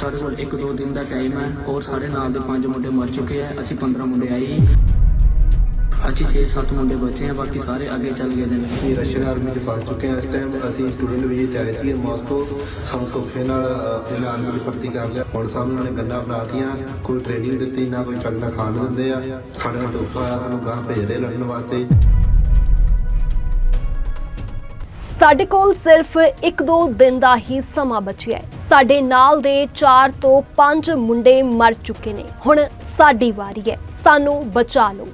ਸਾਡੇ ਕੋਲ ਇੱਕ ਦੋ ਦਿਨ ਦਾ ਟਾਈਮ ਹੈ ਔਰ ਸਾਡੇ ਨਾਲ ਦੇ ਪੰਜ ਮੁੰਡੇ ਮਰ ਚੁੱਕੇ ਆ ਅਸੀਂ 15 ਮੁੰਡੇ ਆਏ ਅਸੀਂ 6-7 ਮੁੰਡੇ ਬਚੇ ਆ ਬਾਕੀ ਸਾਰੇ ਅੱਗੇ ਚੱਲ ਗਏ ਨੇ। ਅਸੀਂ ਰਸ਼ੀਅਨ ਆਰਮੀ 'ਚ ਫਸ ਚੁੱਕੇ ਹਾਂ। ਇਸ ਟਾਈਮ ਅਸੀਂ ਸਟੂਡੈਂਟ ਵੀਜ਼ੇ ਤੇ ਆਏ ਸੀ ਮਾਸਕੋ ਸਾਨੂੰ ਧੋਖੇ ਨਾਲ ਅਹ, ਆਰਮੀ 'ਚ ਭਰਤੀ ਕਰ ਲਿਆ। ਹੁਣ ਸਾਹਮਣੇ ਉਹਨਾਂ ਨੇ ਗੰਨਾ ਬਣਾਤੀਆਂ ਕੋਈ ਟ੍ਰੇਨਿੰਗ ਦਿੱਤੀ ਨਾ ਕੋਈ ਚੰਗਾ ਖਾਣ ਨੂੰ ਦਿੰਦੇ ਆ। ਸਾਡੇ ਨਾਲ ਧੋਖਾ ਹੋਇਆ ਸਾਨੂੰ ਗਾਂ ਭੇਜ ਰਹੇ ਲੜਨ ਵਾਸਤੇ। ਸਾਡੇ ਕੋਲ ਸਿਰਫ 1-2 ਦਿਨ ਦਾ ਹੀ ਸਮਾਂ ਬਚਿਆ ਹੈ। ਸਾਡੇ ਨਾਲ ਦੇ 4 ਤੋਂ 5 ਮੁੰਡੇ ਮਰ ਚੁੱਕੇ ਨੇ। ਹੁਣ ਸਾਡੀ ਵਾਰੀ ਹੈ। ਸਾਨੂੰ ਬਚਾ ਲਓ।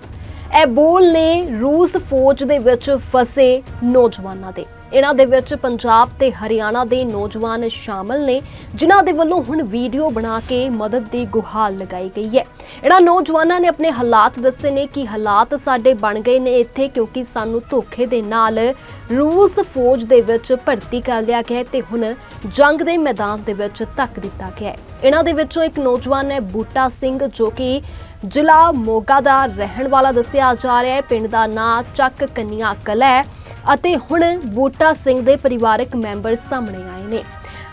ਇਹ ਬੋਲ ਨੇ ਰੂਸ ਫੌਜ ਦੇ ਵਿੱਚ ਫਸੇ ਨੌਜਵਾਨਾਂ ਦੇ। ਇਹਨਾਂ ਦੇ ਵਿੱਚ ਪੰਜਾਬ ਤੇ ਹਰਿਆਣਾ ਦੇ ਨੌਜਵਾਨ ਸ਼ਾਮਲ ਨੇ, ਜਿਨ੍ਹਾਂ ਦੇ ਵੱਲੋਂ ਹੁਣ ਵੀਡੀਓ ਬਣਾ ਕੇ ਮਦਦ ਦੀ ਗੁਹਾਰ ਲਗਾਈ ਗਈ ਹੈ। ਇਹਨਾਂ ਨੌਜਵਾਨਾਂ ਨੇ ਆਪਣੇ ਹਾਲਾਤ ਦੱਸੇ ਨੇ ਕਿ ਹਾਲਾਤ ਸਾਡੇ ਬਣ ਗਏ ਨੇ ਇੱਥੇ ਕਿਉਂਕਿ ਸਾਨੂੰ ਧੋਖੇ ਦੇ ਨਾਲ ਰੂਸ ਫੌਜ ਦੇ ਵਿੱਚ ਭਰਤੀ ਕਰ ਲਿਆ ਗਿਆ ਹੈ ਤੇ ਹੁਣ ਜੰਗ ਦੇ ਮੈਦਾਨ ਦੇ ਵਿੱਚ ਧੱਕ ਦਿੱਤਾ ਗਿਆ ਹੈ। ਇਹਨਾਂ ਦੇ ਵਿੱਚੋਂ ਇੱਕ ਨੌਜਵਾਨ ਹੈ ਬੂਟਾ ਸਿੰਘ ਜੋ ਕਿ ਜ਼ਿਲ੍ਹਾ ਮੋਗਾ ਦਾ ਰਹਿਣ ਵਾਲਾ ਦੱਸਿਆ ਜਾ ਰਿਹਾ ਹੈ। ਪਿੰਡ ਦਾ ਨਾਂ ਚੱਕ ਕੰਨਿਆ ਕਲਾ ਹੈ। ਅਤੇ ਹੁਣ ਬੂਟਾ ਸਿੰਘ ਦੇ ਪਰਿਵਾਰਕ ਮੈਂਬਰ ਸਾਹਮਣੇ ਆਏ ਨੇ।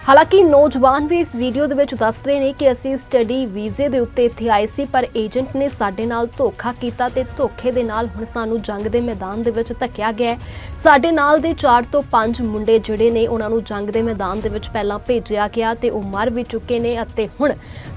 ਹਾਲਾਂਕਿ ਨੌਜਵਾਨ ਵੀ ਇਸ ਵੀਡੀਓ ਦੇ ਵਿੱਚ ਦੱਸ ਰਹੇ ਨੇ ਕਿ ਅਸੀਂ ਸਟੱਡੀ ਵੀਜ਼ੇ ਦੇ ਉੱਤੇ ਇੱਥੇ ਆਏ ਸੀ, ਪਰ ਏਜੰਟ ਨੇ ਸਾਡੇ ਨਾਲ ਧੋਖਾ ਕੀਤਾ ਤੇ ਧੋਖੇ ਦੇ ਨਾਲ ਹੁਣ ਸਾਨੂੰ ਜੰਗ ਦੇ ਮੈਦਾਨ ਦੇ ਵਿੱਚ ਧੱਕਿਆ ਗਿਆ ਸਾਡੇ ਨਾਲ ਦੇ 4 ਤੋਂ 5 ਮੁੰਡੇ ਜਿਹੜੇ ਨੇ, ਉਹਨਾਂ ਨੂੰ ਜੰਗ ਦੇ ਮੈਦਾਨ ਦੇ ਵਿੱਚ ਪਹਿਲਾਂ ਭੇਜਿਆ ਗਿਆ ਤੇ ਉਹ ਮਰ ਵੀ ਚੁੱਕੇ ਨੇ ਅਤੇ ਹੁਣ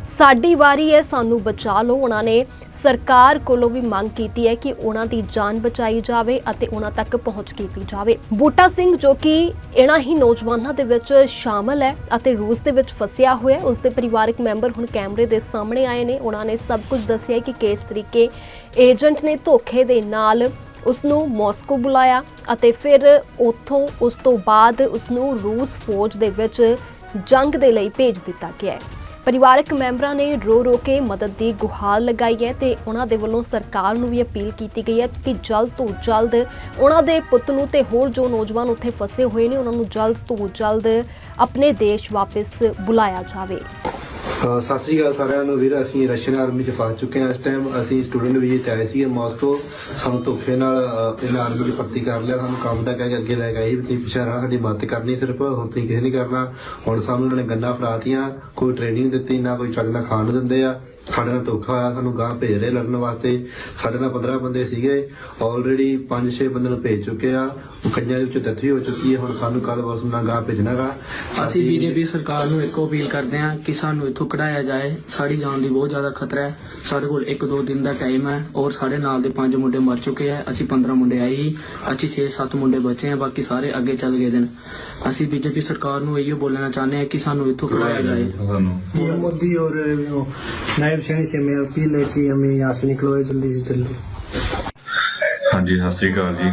ਸਾਡੀ ਵਾਰੀ ਹੈ, ਸਾਨੂੰ ਬਚਾ ਲਓ। ਉਹਨਾਂ ਨੇ ਸਰਕਾਰ ਕੋਲੋਂ ਵੀ ਮੰਗ ਕੀਤੀ ਹੈ ਕਿ ਉਹਨਾਂ ਦੀ ਜਾਨ ਬਚਾਈ ਜਾਵੇ ਅਤੇ ਉਹਨਾਂ ਤੱਕ ਪਹੁੰਚ ਕੀਤੀ ਜਾਵੇ। ਬੂਟਾ ਸਿੰਘ ਜੋ ਕਿ ਇਹਨਾਂ ਹੀ ਨੌਜਵਾਨਾਂ ਦੇ ਵਿੱਚ ਸ਼ਾਮਲ ਹੈ ਅਤੇ ਰੂਸ ਦੇ ਵਿੱਚ ਫਸਿਆ ਹੋਇਆ ਹੈ, ਉਸ ਦੇ ਪਰਿਵਾਰਕ ਮੈਂਬਰ ਹੁਣ ਕੈਮਰੇ ਦੇ ਸਾਹਮਣੇ ਆਏ ਨੇ। ਉਹਨਾਂ ਨੇ ਸਭ ਕੁਝ ਦੱਸਿਆ ਕਿ ਕਿਸ ਤਰੀਕੇ ਏਜੰਟ ਨੇ ਧੋਖੇ ਦੇ ਨਾਲ ਉਸ ਨੂੰ ਮਾਸਕੋ ਬੁਲਾਇਆ ਅਤੇ ਫਿਰ ਉੱਥੋਂ ਉਸ ਤੋਂ ਬਾਅਦ ਉਸ ਨੂੰ ਰੂਸ ਫੌਜ ਦੇ ਵਿੱਚ ਜੰਗ ਦੇ ਲਈ ਭੇਜ ਦਿੱਤਾ ਗਿਆ ਹੈ। ਪਰਿਵਾਰਕ ਮੈਂਬਰਾਂ ਨੇ ਰੋ ਰੋ ਕੇ ਮਦਦ ਦੀ ਗੁਹਾਰ ਲਗਾਈ ਹੈ ਤੇ ਉਹਨਾਂ ਦੇ ਵੱਲੋਂ ਸਰਕਾਰ ਨੂੰ ਵੀ ਅਪੀਲ ਕੀਤੀ ਗਈ ਹੈ ਕਿ ਜਲਦ ਤੋਂ ਜਲਦ ਉਹਨਾਂ ਦੇ ਪੁੱਤ ਨੂੰ ਤੇ ਹੋਰ ਜੋ ਨੌਜਵਾਨ ਉੱਥੇ ਫਸੇ ਹੋਏ ਨੇ, ਉਹਨਾਂ ਨੂੰ ਜਲਦ ਤੋਂ ਜਲਦ ਆਪਣੇ ਦੇਸ਼ ਵਾਪਸ ਬੁਲਾਇਆ ਜਾਵੇ। ਸਤਿ ਸ੍ਰੀ ਅਕਾਲ ਸਾਰਿਆਂ ਨੂੰ ਵੀਰ, ਅਸੀਂ ਰਸ਼ੀਅਨ ਆਰਮੀ 'ਚ ਫਸ ਚੁੱਕੇ ਹਾਂ ਇਸ ਟਾਈਮ ਅਸੀਂ ਸਟੂਡੈਂਟ ਵੀਜ਼ੇ ਤੇ ਆਏ ਸੀਗੇ ਮਾਸਕੋ ਸਾਨੂੰ ਧੋਖੇ ਨਾਲ ਇਹਨਾਂ ਆਰਮੀ 'ਚ ਭਰਤੀ ਕਰ ਲਿਆ। ਸਾਨੂੰ ਕੰਮ ਦਾ ਕਹਿ ਕੇ ਅੱਗੇ ਲੈ ਗਏ ਵੀ ਤੁਸੀਂ ਪਿੱਛੇ ਸਾਡੀ ਮਦਦ ਕਰਨੀ ਸਿਰਫ, ਹੁਣ ਤੁਸੀਂ ਕਿਸੇ ਨਹੀਂ ਕਰਨਾ। ਹੁਣ ਸਾਨੂੰ ਉਹਨਾਂ ਨੇ ਗੰਨਾ ਫੜਾਤੀਆਂ, ਕੋਈ ਟ੍ਰੇਨਿੰਗ ਦਿੱਤੀ, ਨਾ ਕੋਈ ਚੰਗਾ ਖਾਣ ਨੂੰ ਦਿੰਦੇ ਆ। ਸਾਡੇ ਨਾਲ ਧੋਖਾ ਹੋਇਆ ਸਾਨੂੰ ਗਾਂ ਭੇਜ ਰਹੇ ਲੜਨ ਵਾਸਤੇ। ਸਾਡੇ ਨਾਲ 15 ਬੰਦੇ ਸੀਗੇ ਆਲਰੇਡੀ 5-6 ਬੰਦੇ ਨੂੰ ਭੇਜ ਚੁੱਕੇ ਆ। ਉਹ ਕੰਨਾਂ ਦੇ ਵਿੱਚ ਤੱਥੀ ਹੋ ਚੁੱਕੀ ਹੈ ਹੁਣ ਸਾਨੂੰ ਕੱਲ ਵਰਸ ਨਾਲ ਗਾਂ। ਭੇਜਣਾਗਾ ਅਸੀਂ ਬੀਜੇਪੀ ਸਰਕਾਰ ਨੂੰ ਇੱਕੋ ਅਪੀਲ ਕਰਦੇ ਹਾਂ ਕਿ ਸਾਨੂੰ ਇੱਥੋਂ ਕਢਾਇਆ ਜਾਏ। ਸਾਡੀ ਜਾਨ ਦੀ ਬਹੁਤ ਜ਼ਿਆਦਾ ਖਤਰਾ ਹੈ। ਸਾਡੇ ਕੋਲ 1-2 ਦਿਨ ਦਾ ਟਾਈਮ ਹੈ ਔਰ ਸਾਡੇ ਨਾਲ ਦੇ ਪੰਜ ਮੁੰਡੇ ਮਰ ਚੁੱਕੇ ਆ ਅਸੀਂ 15 ਮੁੰਡੇ ਆਏ ਹੀ ਅਸੀਂ 6-7 ਮੁੰਡੇ ਬਚੇ ਆ ਬਾਕੀ ਸਾਰੇ ਅੱਗੇ ਚੱਲ ਗਏ ਦਿਨ। ਅਸੀਂ ਬੀਜੇਪੀ ਸਰਕਾਰ ਨੂੰ ਇਹੋ ਬੋਲਣਾ ਚਾਹੁੰਦੇ ਆ ਕਿ ਸਾਨੂੰ ਇੱਥੋਂ ਕਢਾਇਆ ਜਾਏ। ਮੋਦੀ ਔਰ ਨਾਇਬ वो नायब सैनी से मैं अपील है कि हमें यहाँ से निकलवाए जल्दी से जल्दी ਹਾਂਜੀ ਸਤਿ ਸ੍ਰੀ ਅਕਾਲ ਜੀ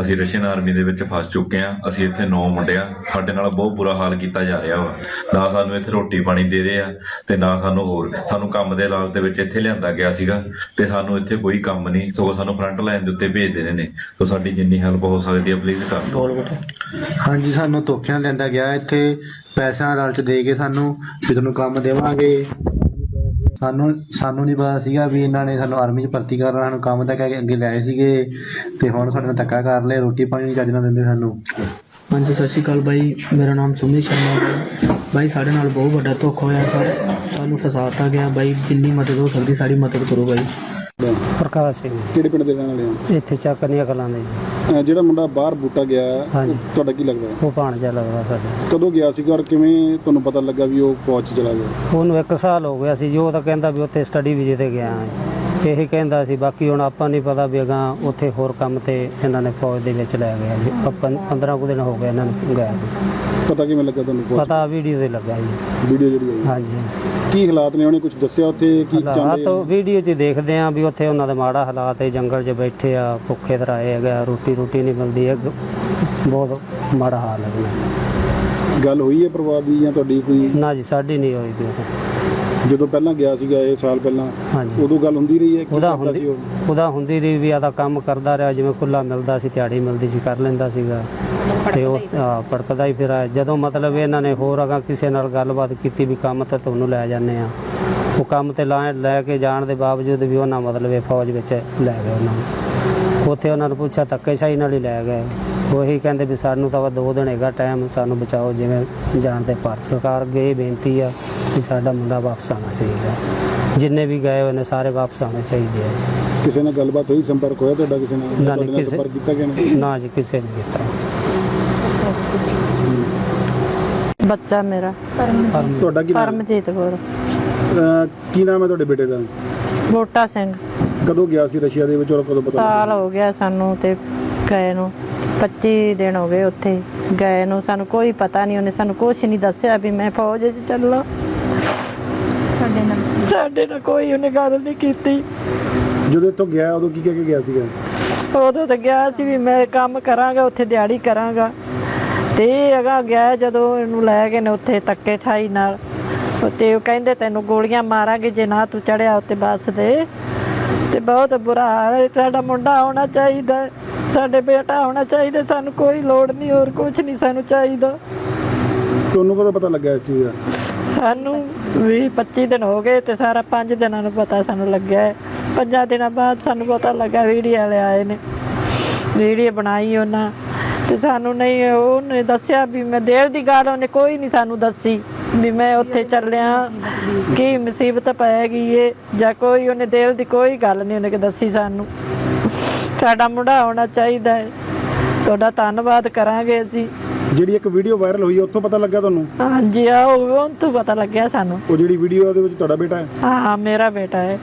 ਅਸੀਂ ਰਸ਼ੀਅਨ ਆਰਮੀ ਦੇ ਵਿੱਚ ਫਸ ਚੁੱਕੇ ਹਾਂ ਅਸੀਂ ਇੱਥੇ 9 ਮੁੰਡੇ ਆ ਸਾਡੇ ਨਾਲ ਬਹੁਤ ਬੁਰਾ ਹਾਲ ਕੀਤਾ ਜਾ ਰਿਹਾ ਵਾ ਨਾ ਸਾਨੂੰ ਇੱਥੇ ਰੋਟੀ ਪਾਣੀ ਦੇ ਰਹੇ ਆ ਤੇ ਨਾ ਸਾਨੂੰ ਹੋਰ ਸਾਨੂੰ ਕੰਮ ਦੇ ਲਾਲਚ ਦੇ ਵਿੱਚ ਇੱਥੇ ਲਿਆਂਦਾ ਗਿਆ ਸੀਗਾ ਤੇ ਸਾਨੂੰ ਇੱਥੇ ਕੋਈ ਕੰਮ ਨਹੀਂ ਸਗੋਂ ਸਾਨੂੰ ਫਰੰਟ ਲਾਈਨ ਦੇ ਉੱਤੇ ਭੇਜ ਦੇਣੇ ਨੇ ਸੋ ਸਾਡੀ ਜਿੰਨੀ ਹੈਲਪ ਹੋ ਸਕਦੀ ਹੈ ਪਲੀਜ਼ ਕਰ ਦਿਓ ਹਾਂਜੀ ਸਾਨੂੰ ਧੋਖਿਆਂ ਲੈਂਦਾ ਗਿਆ ਇੱਥੇ ਪੈਸਿਆਂ ਲਾਲਚ ਦੇ ਕੇ ਸਾਨੂੰ ਵੀ ਤੁਹਾਨੂੰ ਕੰਮ ਦੇਵਾਂਗੇ ਸਾਨੂੰ ਸਾਨੂੰ ਨਹੀਂ ਪਤਾ ਸੀਗਾ ਵੀ ਇਹਨਾਂ ਨੇ ਸਾਨੂੰ ਆਰਮੀ 'ਚ ਭਰਤੀ ਕਰਨਾ ਸਾਨੂੰ ਕੰਮ ਤਾਂ ਕਹਿ ਕੇ ਅੱਗੇ ਲਿਆਏ ਸੀਗੇ ਤੇ ਹੁਣ ਸਾਡੇ ਨਾਲ ਧੱਕਾ ਕਰ ਲਿਆ ਰੋਟੀ ਪਾਣੀ ਨਹੀਂ ਚੱਜ ਨਾਲ ਦਿੰਦੇ ਸਾਨੂੰ। ਹਾਂਜੀ ਸਤਿ ਸ਼੍ਰੀ ਅਕਾਲ ਬਾਈ ਮੇਰਾ ਨਾਮ ਸੁਮਿਤ ਸ਼ਰਮਾ ਹੈ। ਬਾਈ ਸਾਡੇ ਨਾਲ ਬਹੁਤ ਵੱਡਾ ਧੋਖਾ ਹੋਇਆ ਸਰ। ਸਾਨੂੰ ਫਸਾਤਾ ਗਿਆ। ਬਾਈ ਜਿੰਨੀ ਮਦਦ ਹੋ ਸਕਦੀ ਸਾਡੀ ਮਦਦ ਕਰੋ ਬਾਈ। ਪ੍ਰਕਾਸ਼ ਸਿੰਘ। ਕਿਹੜੇ ਪਿੰਡ ਦੇ ਰਹਿਣ ਵਾਲੇ ਹੋ? ਇੱਥੇ ਚੱਕਨੀਆਂ ਕਲਾਂ ਦੇ ਅਹ ਜਿਹੜਾ ਮੁੰਡਾ ਬਾਹਰ ਬੂਟਾ ਗਿਆ ਹਾਂਜੀ। ਉਹ ਤੁਹਾਡਾ ਕੀ ਲੱਗਦਾ? ਹੈ? ਉਹ ਭਾਣਜਾ ਲੱਗਦਾ ਸਾਡੇ ਕਦੋਂ ਗਿਆ ਸੀਗਾ ਔਰ ਕਿਵੇਂ ਤੁਹਾਨੂੰ ਪਤਾ ਲੱਗਾ ਵੀ ਉਹ ਫੌਜ 'ਚ ਚਲਾ ਗਿਆ? ਉਹਨੂੰ ਇੱਕ ਸਾਲ ਹੋ ਗਿਆ ਸੀ ਜੋ ਤਾਂ ਕਹਿੰਦਾ ਵੀ ਉੱਥੇ ਸਟੱਡੀ ਵੀਜ਼ੇ ਤੇ ਗਿਆ ਹੈ। ਇਹੀ ਕਹਿੰਦਾ ਸੀ ਬਾਕੀ ਹੁਣ ਆਪਾਂ ਨਹੀਂ ਪਤਾ ਵੀ ਅਗਾਂ ਉੱਥੇ ਹੋਰ ਕੰਮ ਤੇ ਇਹਨਾਂ ਨੇ ਫੌਜ ਦੇ ਵਿੱਚ ਲੈ ਗਿਆ ਜੀ। ਆਪਾਂ 15 ਕੁ ਦਿਨ ਹੋ ਗਏ ਇਹਨਾਂ ਨੂੰ ਗਏ ਨੂੰ। ਪਤਾ ਕਿਵੇਂ ਲੱਗਾ ਤੁਹਾਨੂੰ ਫੌਜ? ਪਤਾ ਵੀਡੀਓ ਤੇ ਲੱਗਾ ਜੀ। ਵੀਡੀਓ ਜਿਹੜੀ ਆਈ। ਹਾਂਜੀ। ਕੀ ਹਾਲਾਤ ਨੇ? ਉਹਨੇ ਕੁਝ ਦੱਸਿਆ ਉੱਥੇ? ਕੀ ਹਾਲਾਤ ਚਾਹੁੰਦੇ? ਵੀਡੀਓ 'ਚ ਦੇਖਦੇ ਆਂ ਵੀ ਉੱਥੇ ਉਹਨਾਂ ਦੇ ਮਾੜਾ ਹਾਲਾਤ ਹੈ ਜੰਗਲ 'ਚ ਬੈਠੇ ਆ ਭੁੱਖੇ ਧਰਾਏ ਹੈਗਾ ਰੋਟੀ ਰੋਟੀ ਨਹੀਂ ਮਿਲਦੀ ਹੈ ਬਹੁਤ ਮਾੜਾ ਹਾਲ ਹੈ। ਗੱਲ ਹੋਈ ਹੈ ਪਰਿਵਾਰ ਦੀ ਜਾਂ ਤੁਹਾਡੀ ਕੋਈ? ਨਾ ਜੀ ਸਾਡੀ ਨਹੀਂ ਹੋਈ ਵੀ ਉਹ। ਜਦੋਂ ਪਹਿਲਾਂ ਗਿਆ ਸੀਗਾ ਇਹ ਸਾਲ ਪਹਿਲਾਂ ਹਾਂਜੀ। ਉਦੋਂ ਗੱਲ ਹੁੰਦੀ ਰਹੀ ਹੈ? ਕੀ ਉਹਦਾ ਕਰਦਾ ਹੁੰਦੀ ਉਹ? ਉਹਦਾ ਹੁੰਦੀ ਰਹੀ ਵੀ ਆਦਾ ਕੰਮ ਕਰਦਾ ਰਿਹਾ ਜਿਵੇਂ ਖੁੱਲਾ ਮਿਲਦਾ ਸੀ ਦਿਹਾੜੀ ਮਿਲਦੀ ਸੀ ਕਰ ਲੈਂਦਾ ਸੀਗਾ। ਤੇ ਉਹ ਹਾਂ, ਭੜਕਦਾ ਹੀ ਫਿਰ। ਜਦੋਂ ਮਤਲਬ ਇਹਨਾਂ ਨੇ ਹੋਰ ਅਗਾ ਕਿਸੇ ਨਾਲ ਗੱਲਬਾਤ ਕੀਤੀ ਵੀ ਕੰਮ ਤੇ ਤੁਹਾਨੂੰ ਲੈ ਜਾਂਦੇ ਆ ਉਹ ਕੰਮ ਤੇ ਲਾ- ਲੈ ਕੇ ਜਾਣ ਦੇ ਬਾਵਜੂਦ ਵੀ ਉਹਨਾਂ ਮਤਲਬ ਇਹ ਫੌਜ ਵਿੱਚ ਲੈ ਗਏ ਉਹਨਾਂ ਨੂੰ। ਉੱਥੇ ਉਹਨਾਂ ਨੂੰ ਪੁੱਛਿਆ ਧੱਕੇਸ਼ਾਹੀ ਨਾਲ ਹੀ ਲੈ ਗਏ। ਉਹੀ ਕਹਿੰਦੇ ਵੀ ਸਾਨੂੰ ਤਾਂ ਵਾ ਦੋ ਦਿਨ ਹੈਗਾ ਟਾਈਮ ਸਾਨੂੰ ਬਚਾਓ ਜਿਵੇਂ ਜਾਣ ਦੇ ਪਰ ਸਰਕਾਰ ਅੱਗੇ ਇਹ ਬੇਨਤੀ ਆ ਕਿ ਸਾਡਾ ਮੁੰਡਾ ਵਾਪਸ ਆਉਣਾ ਚਾਹੀਦਾ। ਜਿੰਨੇ ਵੀ ਗਏ ਹੋਏ ਨੇ ਸਾਰੇ ਵਾਪਸ ਆਉਣੇ ਚਾਹੀਦੇ ਆ। ਕਿਸੇ ਨਾਲ ਗੱਲਬਾਤ ਹੋਈ ਸੰਪਰਕ ਹੋਇਆ ਤੁਹਾਡਾ ਕਿਸੇ ਨਾਲ? ਨਾ, ਤੁਹਾਡੇ ਨਾਲ ਕਿਸੇ- ਸੰਪਰਕ ਕੀਤਾ ਗਿਆ ਨਹੀਂ? ਨਾ ਜੀ ਕਿਸੇ ਨੇ ਕੀਤਾ। ਬੱਚਾ ਮੇਰਾ। ਤੁਹਾਡਾ ਕੀ ਨਾਮ? ਪਰਮਜੀਤ ਕੌਰ। ਅਹ, ਕੀ ਨਾਮ ਹੈ ਤੁਹਾਡੇ ਬੇਟੇ ਦਾ? ਬੋਟਾ ਸਿੰਘ। ਕਦੋਂ ਗਿਆ ਸੀ ਰਸ਼ੀਆ ਦੇ ਵਿੱਚ ਔਰ ਕਦੋਂ ਪਤਾ ਸਾਲ ਲੱਗਾ ਹੋ ਗਿਆ ਸਾਨੂੰ ਤੇ ਗਏ ਨੂੰ। 25 ਦਿਨ ਹੋ ਗਏ ਉੱਥੇ ਗਏ ਨੂੰ। ਸਾਨੂੰ ਕੋਈ ਪਤਾ ਨਹੀਂ ਉਹਨੇ ਸਾਨੂੰ ਕੁਝ ਨਹੀਂ ਦੱਸਿਆ ਵੀ ਮੈਂ ਫੌਜ 'ਚ ਚੱਲਾਂ। ਸਾਡੇ ਨਾਲ ਸਾਡੇ ਨਾਲ ਕੋਈ ਉਹਨੇ ਗੱਲ ਨਹੀਂ ਕੀਤੀ। ਜਦੋਂ ਇੱਥੋਂ ਗਿਆ ਉਦੋਂ ਕੀ ਕਹਿ ਕੇ ਗਿਆ ਸੀਗਾ? ਉਦੋਂ ਤਾਂ ਗਿਆ ਸੀ ਵੀ ਮੈਂ ਕੰਮ ਕਰਾਂਗਾ ਉੱਥੇ ਦਿਹਾੜੀ ਕਰਾਂਗਾ। ਤੇ ਇਹ ਅਗਾ ਗਿਆ ਜਦੋਂ ਇਹਨੂੰ ਲੈ ਗਏ ਨੇ ਉੱਥੇ ਤੱਕੇ ਠਾਈ ਨਾਲ। ਤੇ ਉਹ ਕਹਿੰਦੇ ਤੈਨੂੰ ਗੋਲੀਆਂ ਮਾਰਾਂਗੇ ਜੇ ਨਾ ਤੂੰ ਚੜਿਆ ਉੱਤੇ ਬੱਸ ਦੇ ਤੇ ਬਹੁਤ ਬੁਰਾ ਹਾਲ ਹੈ। ਸਾਡਾ ਮੁੰਡਾ ਹੋਣਾ ਚਾਹੀਦਾ ਸਾਡੇ ਬੇਟਾ ਹੋਣਾ ਚਾਹੀਦਾ ਸਾਨੂੰ ਕੋਈ ਲੋੜ ਨਹੀਂ ਹੋਰ ਕੁਝ ਨਹੀਂ ਸਾਨੂੰ ਚਾਹੀਦਾ। ਤੁਹਾਨੂੰ ਕਦੋਂ ਪਤਾ ਲੱਗਾ ਇਸ ਚੀਜ਼ ਦਾ? ਸਾਨੂੰ 20 25 ਦਿਨ ਹੋ ਗਏ ਤੇ ਸਾਰਾ 5 ਦਿਨਾਂ ਨੂੰ ਪਤਾ ਸਾਨੂੰ ਲੱਗਿਆ ਹੈ। ਪੰਜਾਂ ਦਿਨਾਂ ਬਾਅਦ ਸਾਨੂੰ ਪਤਾ ਲੱਗਾ ਵੀਡੀਓ ਵਾਲੇ ਆਏ ਨੇ। ਵੀਡੀਓ ਬਣਾਈ ਉਹਨਾਂ। ਤੇ ਸਾਨੂੰ ਨਹੀਂ ਉਹਨੇ ਦੱਸਿਆ ਵੀ ਮੈਂ ਦੇਰ ਦੀ ਗੱਲ ਉਹਨੇ ਕੋਈ ਨਹੀਂ ਸਾਨੂੰ ਦੱਸੀ ਵੀ ਮੈਂ ਉੱਥੇ ਚੱਲਿਆ। ਕੀ ਮੁਸੀਬਤ ਪੈ ਗਈ ਏ ਜਾਂ ਕੋਈ ਉਹਨੇ ਦੇਰ ਦੀ ਕੋਈ ਗੱਲ ਨਹੀਂ ਉਹਨੇ ਦੱਸੀ ਸਾਨੂੰ। ਸਾਡਾ ਮੁੰਡਾ ਹੋਣਾ ਚਾਹੀਦਾ ਹੈ ਤੁਹਾਡਾ ਧੰਨਵਾਦ ਕਰਾਂਗੇ ਅਸੀਂ। ਜਿਹੜੀ ਇੱਕ ਵੀਡੀਓ ਵਾਇਰਲ ਹੋਈ ਉੱਥੋਂ ਪਤਾ ਲੱਗਾ ਤੁਹਾਨੂੰ? ਹਾਂਜੀ ਆ ਉਹ ਤੋਂ ਪਤਾ ਲੱਗਿਆ ਸਾਨੂੰ। ਉਹ ਜਿਹੜੀ ਵੀਡੀਓ ਉਹਦੇ ਵਿੱਚ ਤੁਹਾਡਾ ਬੇਟਾ ਹੈ? ਹਾਂ ਮੇਰਾ ਬੇਟਾ ਹੈ।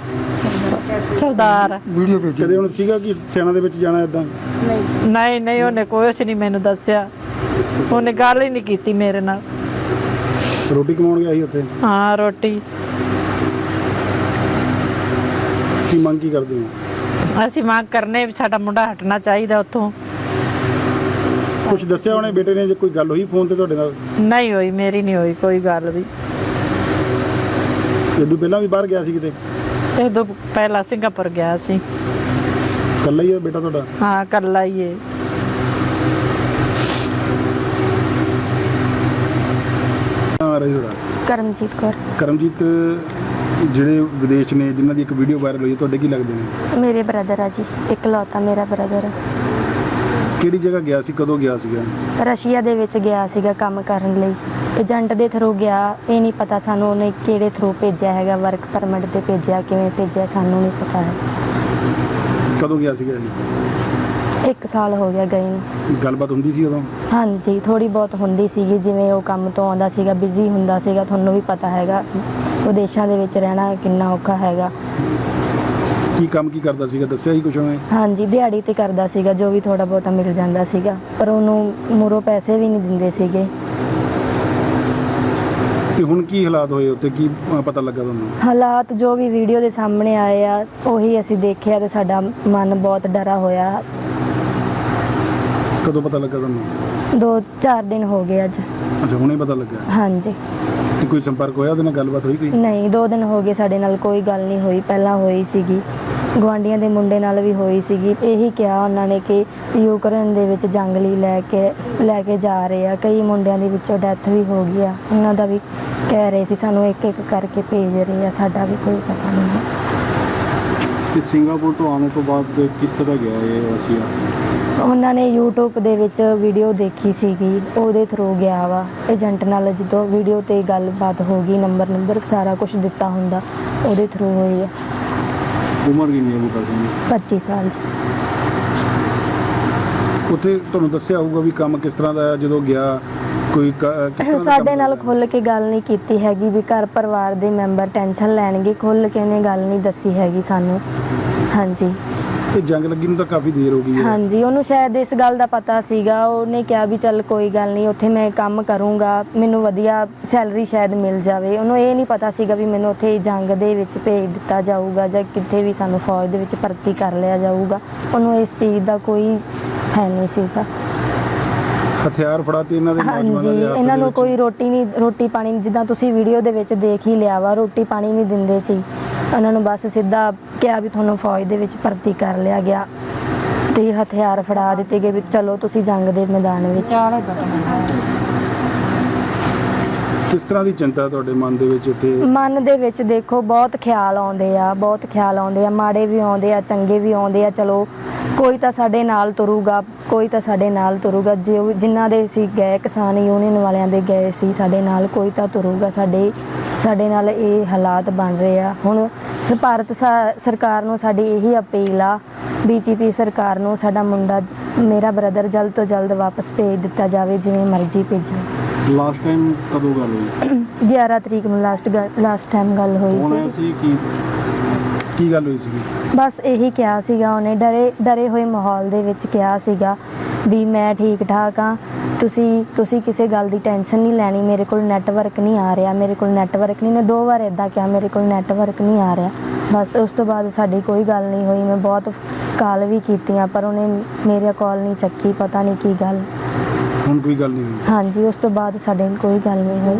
ਸਰਦਾਰ। ਵੀਡੀਓ ਭੇਜੀ। ਕਦੇ ਹੁਣ ਸੀਗਾ ਕਿ ਸੈਨਾ ਦੇ ਵਿੱਚ ਜਾਣਾ ਇਦਾਂ ਨਹੀਂ। ਨਹੀਂ ਉਹਨੇ ਕੁਛ ਨਹੀਂ ਮੈਨੂੰ ਦੱਸਿਆ। ਉਹਨੇ ਗੱਲ ਹੀ ਨਹੀਂ ਕੀਤੀ ਮੇਰੇ ਨਾਲ। ਰੋਟੀ ਕਮਾਉਣ ਗਿਆ ਸੀ ਉੱਥੇ? ਹਾਂ ਰੋਟੀ। ਕੀ ਮੰਗ ਕੀ ਕਰਦੇ ਹੋ? ਅਸੀਂ ਮੰਗ ਕਰਨੇ ਵੀ ਸਾਡਾ ਮੁੰਡਾ ਹਟਣਾ ਚਾਹੀਦਾ ਉੱਥੋਂ। ਕੁਝ ਦੱਸਿਆ ਉਹਨੇ ਬੇਟੇ ਨੇ? ਜੇ ਕੋਈ ਗੱਲ ਹੋਈ ਫੋਨ ਤੇ ਤੁਹਾਡੇ ਨਾਲ? ਨਹੀਂ ਹੋਈ ਮੇਰੀ ਨਹੀਂ ਹੋਈ ਕੋਈ ਗੱਲ ਵੀ। ਜਦੋਂ ਪਹਿਲਾਂ ਵੀ ਬਾਹਰ ਗਿਆ ਸੀ ਕਿਤੇ? ਇਹ ਤੋਂ ਪਹਿਲਾਂ ਸਿੰਗਾਪੁਰ ਗਿਆ ਸੀ। ਇਕੱਲਾ ਹੀ ਹੈ ਬੇਟਾ ਤੁਹਾਡਾ? ਹਾਂ ਕੱਲਾ ਹੀ ਏ। ਆ ਰਹੀ ਤੁਹਾਡਾ? ਕਰਮਜੀਤ ਕੌਰ। ਕਰਮਜੀਤ ਜਿਹੜੇ ਵਿਦੇਸ਼ ਨੇ ਜਿਨ੍ਹਾਂ ਦੀ ਇੱਕ ਵੀਡੀਓ ਵਾਇਰਲ ਹੋਈ ਹੈ ਤੁਹਾਡੇ ਕੀ ਲੱਗਦੇ ਨੇ? ਮੇਰੇ ਬ੍ਰਦਰ ਆ ਜੀ ਇਕਲੌਤਾ ਮੇਰਾ ਬ੍ਰਦਰ ਕਿਹੜੀ ਜਗ੍ਹਾ ਗਿਆ ਸੀ ਕਦੋਂ ਗਿਆ ਸੀਗਾ? ਰਸ਼ੀਆ ਦੇ ਵਿੱਚ ਗਿਆ ਸੀਗਾ ਕੰਮ ਕਰਨ ਲਈ। ਏਜੰਟ ਦੇ ਥਰੂ ਗਿਆ ਇਹ ਨਹੀਂ ਪਤਾ ਸਾਨੂੰ ਉਹਨੇ ਕਿਹੜੇ ਥਰੂ ਭੇਜਿਆ ਹੈਗਾ ਵਰਕ ਪਰਮਿਟ ਤੇ ਭੇਜਿਆ ਕਿਵੇਂ ਭੇਜਿਆ ਸਾਨੂੰ ਨਹੀਂ ਪਤਾ ਹੈ। ਕਦੋਂ ਗਿਆ ਸੀਗਾ ਇਹ? ਇੱਕ ਸਾਲ ਹੋ ਗਿਆ ਗਏ ਨੂੰ। ਗੱਲਬਾਤ ਹੁੰਦੀ ਸੀ ਉਦੋਂ? ਹਾਂਜੀ ਥੋੜੀ ਬਹੁਤ ਹੁੰਦੀ ਸੀਗੀ ਜਿਵੇਂ ਉਹ ਕੰਮ ਤੋਂ ਆਉਂਦਾ ਸੀਗਾ ਬਿਜ਼ੀ ਹੁੰਦਾ ਸੀਗਾ ਤੁਹਾਨੂੰ ਵੀ ਪਤਾ ਹੈਗਾ। ਵਿਦੇਸ਼ਾਂ ਦੇ ਵਿੱਚ ਰਹਿਣਾ ਕਿੰਨਾ ਔਖਾ ਹੈਗਾ। ਕੀ ਕੰਮ ਕੀ ਕਰਦਾ ਸੀਗਾ? ਦੱਸਿਆ ਹੀ ਕੁਛ ਉਹਨੇ? ਹਾਂਜੀ ਦਿਹਾੜੀ ਤੇ ਕਰਦਾ ਸੀਗਾ ਜੋ ਵੀ ਥੋੜਾ ਬਹੁਤਾ ਮਿਲ ਜਾਂਦਾ ਸੀਗਾ। ਪਰ ਉਹਨੂੰ ਮੂਰੋਂ ਪੈਸੇ ਵੀ ਨਹੀਂ ਦਿੰਦੇ ਸੀਗੇ। ਤੇ ਹੁਣ ਕੀ ਹਾਲਾਤ ਹੋਏ ਉੱਤੇ ਕੀ ਅ, ਪਤਾ ਲੱਗਾ ਤੁਹਾਨੂੰ? ਹਾਲਾਤ ਜੋ ਵੀ ਵੀਡੀਓ ਦੇ ਸਾਹਮਣੇ ਆਏ ਆ ਉਹੀ ਅਸੀਂ ਦੇਖਿਆ ਤੇ ਸਾਡਾ ਮਨ ਬਹੁਤ ਡਰਾ ਹੋਇਆ। ਕਦੋਂ ਪਤਾ ਲੱਗਾ ਤੁਹਾਨੂੰ? ਦੋ ਚਾਰ ਦਿਨ ਹੋ ਗਏ ਅੱਜ। ਅੱਛਾ ਹੁਣੇ ਪਤਾ ਲੱਗਾ? ਹਾਂਜੀ। ਤੇ ਕੋਈ ਸੰਪਰਕ ਹੋਇਆ ਉਹਦੇ ਨਾਲ ਗੱਲਬਾਤ ਹੋਈ ਕੋਈ? ਨਹੀਂ ਦੋ ਦਿਨ ਹੋ ਗਏ ਸਾਡੇ ਨਾਲ ਕੋਈ ਗੱਲ ਨਹੀਂ ਹੋਈ ਪਹਿਲਾਂ ਹੋਈ ਸੀਗੀ। ਗਵਾਂਡੀਆਂ ਦੇ ਮੁੰਡੇ ਨਾਲ ਵੀ ਹੋਈ ਸੀਗੀ। ਇਹੀ ਕਿਹਾ ਉਹਨਾਂ ਨੇ ਕਿ ਯੂਕਰੇਨ ਦੇ ਵਿੱਚ ਜੰਗ ਲਈ ਲੈ ਕੇ ਲੈ ਕੇ ਜਾ ਰਹੇ ਆ। ਕਈ ਮੁੰਡਿਆਂ ਦੀ ਵਿੱਚੋਂ ਡੈਥ ਵੀ ਹੋ ਗਈ ਆ। ਉਹਨਾਂ ਦਾ ਵੀ ਕਹਿ ਰਹੇ ਸੀ ਸਾਨੂੰ ਇੱਕ ਇੱਕ ਕਰਕੇ ਭੇਜ ਰਹੇ ਆ। ਸਾਡਾ ਵੀ ਕੋਈ ਪਤਾ ਨਹੀਂ ਹੈ ਕਿ ਸਿੰਗਾਪੁਰ ਤੋਂ ਆਉਣ ਤੋਂ ਬਾਅਦ ਕਿਸ ਤਰ੍ਹਾਂ ਗਿਆ ਇਹ ਰਸ਼ੀਆ? ਉਹਨਾਂ ਨੇ YouTube ਦੇ ਵਿੱਚ ਵੀਡੀਓ ਦੇਖੀ ਸੀਗੀ। ਉਹਦੇ ਥਰੂ ਗਿਆ ਵਾ। ਏਜੰਟ ਨਾਲ ਜਦੋਂ ਵੀਡੀਓ ਤੇ ਗੱਲਬਾਤ ਹੋ ਗਈ ਨੰਬਰ ਨੰਬਰ ਸਾਰਾ ਕੁਝ ਦਿੱਤਾ ਹੁੰਦਾ ਉਹਦੇ ਥਰੂ ਹੋਈ ਆ। ਉਮਰ ਕਿੰਨੀ ਹੈ ਉਹ ਕਰਦੇ 25 ਸਾਲ 'ਚ ਉੱਥੇ ਤੁਹਾਨੂੰ ਦੱਸਿਆ ਹੋਊਗਾ ਵੀ ਕੰਮ ਕਿਸ ਤਰ੍ਹਾਂ ਦਾ ਹੈ ਜਦੋਂ ਗਿਆ ਕੋਈ ਕ- ਕਿਸ ਤਰ੍ਹਾਂ ਦਾ ਸਾਡੇ ਕੰਮ ਨਾਲ? ਖੁੱਲ ਕੇ ਗੱਲ ਨਹੀਂ ਕੀਤੀ ਹੈਗੀ ਵੀ ਘਰ ਪਰਿਵਾਰ ਦੇ ਮੈਂਬਰ ਟੈਨਸ਼ਨ ਲੈਣਗੇ ਖੁੱਲ ਕੇ ਉਹਨੇ ਗੱਲ ਨਹੀਂ ਦੱਸੀ ਹੈਗੀ ਸਾਨੂੰ। ਹਾਂਜੀ। ਤੇ ਜੰਗ ਲੱਗੀ ਨੂੰ ਤਾਂ ਕਾਫੀ ਦੇਰ ਹੋ ਗਈ ਹੈ। ਹਾਂਜੀ ਉਹਨੂੰ ਸ਼ਾਇਦ ਇਸ ਗੱਲ ਦਾ ਪਤਾ ਸੀਗਾ। ਉਹਨੇ ਕਿਹਾ ਵੀ ਚੱਲ ਕੋਈ ਗੱਲ ਨਹੀਂ ਉੱਥੇ ਮੈਂ ਕੰਮ ਕਰੂੰਗਾ। ਮੈਨੂੰ ਵਧੀਆ ਸੈਲਰੀ ਸ਼ਾਇਦ ਮਿਲ ਜਾਵੇ। ਉਹਨੂੰ ਇਹ ਨਹੀਂ ਪਤਾ ਸੀਗਾ ਵੀ ਮੈਨੂੰ ਉੱਥੇ ਜੰਗ ਦੇ ਵਿੱਚ ਭੇਜ ਦਿੱਤਾ ਜਾਊਗਾ ਜਾਂ ਕਿਤੇ ਵੀ ਸਾਨੂੰ ਫੌਜ ਦੇ ਵਿੱਚ ਭਰਤੀ ਕਰ ਲਿਆ ਜਾਊਗਾ। ਉਹਨੂੰ ਇਸ ਚੀਜ਼ ਦਾ ਕੋਈ ਹੈ ਨਹੀਂ ਸੀਗਾ। ਹਥਿਆਰ ਫੜਾਤੇ ਇਹਨਾਂ ਦੇ ਨੌਜਵਾਨਾਂ ਦੇ ਹੱਥ ਇਹਨਾਂ ਨੂੰ। ਕੋਈ ਰੋਟੀ ਨਹੀਂ ਰੋਟੀ ਪਾਣੀ ਜਿੱਦਾਂ ਤੁਸੀਂ ਵੀਡੀਓ ਦੇ ਵਿੱਚ ਦੇਖ ਹੀ ਲਿਆ ਵਾ ਰੋਟੀ ਪਾਣੀ ਨਹੀਂ ਦਿੰਦੇ ਸੀ। ਉਹਨਾਂ ਨੂੰ ਬਸ ਸਿੱਧਾ ਕਿਹਾ ਵੀ ਤੁਹਾਨੂੰ ਫੌਜ ਦੇ ਵਿੱਚ ਭਰਤੀ ਕਰ ਲਿਆ ਗਿਆ ਤੇ ਹਥਿਆਰ ਫੜਾ ਦਿੱਤੇ ਗਏ ਵੀ ਚਲੋ ਤੁਸੀਂ ਜੰਗ ਦੇ ਮੈਦਾਨ ਵਿੱਚ। ਕਿਸ ਤਰ੍ਹਾਂ ਦੀ ਚਿੰਤਾ ਤੁਹਾਡੇ ਮਨ ਦੇ ਵਿੱਚ ਇੱਥੇ? ਮਨ ਦੇ ਵਿੱਚ ਦੇਖੋ ਬਹੁਤ ਖਿਆਲ ਆਉਂਦੇ ਆ ਬਹੁਤ ਖਿਆਲ ਆਉਂਦੇ ਆ ਮਾੜੇ ਵੀ ਆਉਂਦੇ ਆ ਚੰਗੇ ਵੀ ਆਉਂਦੇ ਆ ਚਲੋ ਕੋਈ ਤਾਂ ਸਾਡੇ ਨਾਲ ਤੁਰੂਗਾ ਕੋਈ ਤਾਂ ਸਾਡੇ ਨਾਲ ਤੁਰੂਗਾ ਜੋ ਜਿਨ੍ਹਾਂ ਦੇ ਅਸੀਂ ਗਏ ਕਿਸਾਨ ਯੂਨੀਅਨ ਵਾਲਿਆਂ ਦੇ ਗਏ ਸੀ ਸਾਡੇ ਨਾਲ ਕੋਈ ਤਾਂ ਤੁਰੂਗਾ ਸਾਡੇ ਸਾਡੇ ਨਾਲ ਇਹ ਹਾਲਾਤ ਬਣ ਰਹੇ ਆ। ਹੁਣ ਭਾਰਤ ਸਰਕਾਰ ਨੂੰ ਸਾਡੀ ਇਹੀ ਅਪੀਲ ਆ ਬੀਜੇਪੀ ਸਰਕਾਰ ਨੂੰ ਸਾਡਾ ਮੁੰਡਾ ਮੇਰਾ ਬ੍ਰਦਰ ਜਲਦ ਤੋਂ ਜਲਦ ਵਾਪਸ ਭੇਜ ਦਿੱਤਾ ਜਾਵੇ ਜਿਵੇਂ ਮਰਜ਼ੀ ਭੇਜੋ ਲਾਸਟ ਟਾਈਮ ਕਦੋਂ ਗੱਲ ਹੋਈ? 11 ਤਰੀਕ ਨੂੰ ਲਾਸਟ ਲਾਸਟ ਟਾਈਮ ਗੱਲ ਹੋਈ ਸੀ। ਕੀ ਕੀ ਗੱਲ ਹੋਈ ਸੀ ਬਸ ਇਹੀ ਕਿਹਾ ਸੀਗਾ ਉਹਨੇ ਡਰੇ ਡਰੇ ਹੋਏ ਮਾਹੌਲ ਦੇ ਵਿੱਚ ਕਿਹਾ ਸੀਗਾ ਵੀ ਮੈਂ ਠੀਕ ਠਾਕ ਆ ਤੁਸੀਂ ਤੁਸੀਂ ਕਿਸੇ ਗੱਲ ਦੀ ਟੈਨਸ਼ਨ ਨਹੀਂ ਲੈਣੀ। ਮੇਰੇ ਕੋਲ ਨੈਟਵਰਕ ਨਹੀਂ ਆ ਰਿਹਾ। ਮੇਰੇ ਕੋਲ ਨੈਟਵਰਕ ਨਹੀਂ। ਮੈਂ ਦੋ ਵਾਰ ਇਦਾਂ ਕਿਹਾ ਮੇਰੇ ਕੋਲ ਨੈਟਵਰਕ ਨਹੀਂ ਆ ਰਿਹਾ। ਬਸ ਉਸ ਤੋਂ ਬਾਅਦ ਸਾਡੀ ਕੋਈ ਗੱਲ ਨਹੀਂ ਹੋਈ। ਮੈਂ ਬਹੁਤ ਕਾਲ ਵੀ ਕੀਤੀਆਂ ਪਰ ਉਹਨੇ ਮੇਰੇ ਕਾਲ ਨਹੀਂ ਚੱਕੀ। ਪਤਾ ਨਹੀਂ ਕੀ ਗੱਲ। ਹੁਣ ਕੋਈ ਗੱਲ ਨਹੀਂ ਹੋਈ। ਹਾਂਜੀ ਉਸ ਤੋਂ ਬਾਅਦ ਸਾਡੇ ਕੋਈ ਗੱਲ ਨਹੀਂ ਹੋਈ।